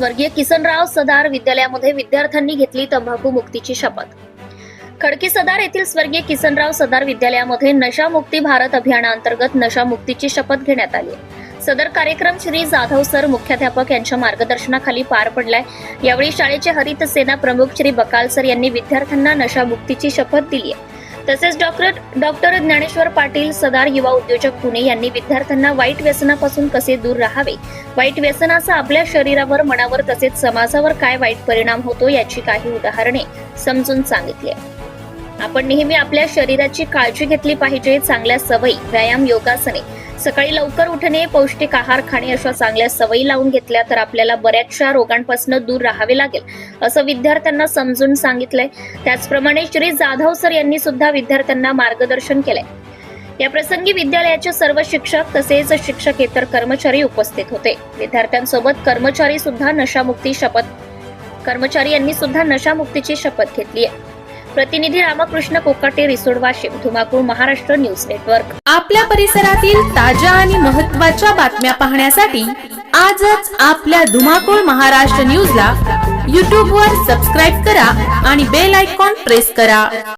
स्वर्गीय किसनराव सदार विद्यालयामध्ये विद्यार्थ्यांनी घेतली तंबाखू मुक्तीची शपथ. खडकी सदार येथील स्वर्गीय किसनराव सदार विद्यालयामध्ये नशामुक्ती भारत अभियानाअंतर्गत नशामुक्तीची शपथ घेण्यात आली सदर कार्यक्रम श्री जाधव सर मुख्याध्यापक यांच्या मार्गदर्शनाखाली पार पडलाय. यावेळी शाळेचे हरित सेना प्रमुख श्री बकाल सर यांनी विद्यार्थ्यांना नशामुक्तीची शपथ दिली आहे. तसेच डॉक्टर डॉक्टर ज्ञानेश्वर पाटील सदार युवा उद्योजक पुणे यांनी विद्यार्थ्यांना वाईट व्यसनापासून कसे दूर राहावे वाईट व्यसनाचा आपल्या शरीरावर मनावर तसेच समाजावर काय वाईट परिणाम होतो याची काही उदाहरणे समजून सांगितली आहे. आपण नेहमी आपल्या शरीराची काळजी घेतली पाहिजे चांगल्या सवयी व्यायाम योगासने. सकाळी लवकर उठणे पौष्टिक आहार खाणे अशा चांगल्या सवयी लावून घेतल्या तर आपल्याला बऱ्याचशा रोगांपासून दूर राहावे लागेल असं विद्यार्थ्यांना समजून सांगितलंय. त्याचप्रमाणे श्री जाधव सर यांनी सुद्धा विद्यार्थ्यांना मार्गदर्शन केलंय. या प्रसंगी विद्यालयाचे सर्व शिक्षक तसेच शिक्षकेतर कर्मचारी उपस्थित होते. विद्यार्थ्यांसोबत कर्मचारी सुद्धा नशामुक्ती शपथ कर्मचारी यांनी सुद्धा नशामुक्तीची शपथ घेतली आहे प्रतिनिधी रामकृष्ण कोकाटे रिसोड वाशिम धुमाकूळ महाराष्ट्र न्यूज नेटवर्क. आपल्या परिसरातील ताज्या आणि महत्त्वाच्या बातम्या पाहण्यासाठी आजच आपल्या धुमाकूळ महाराष्ट्र न्यूजला यूट्यूबवर सबस्क्राईब करा आणि बेल आयकॉन प्रेस करा.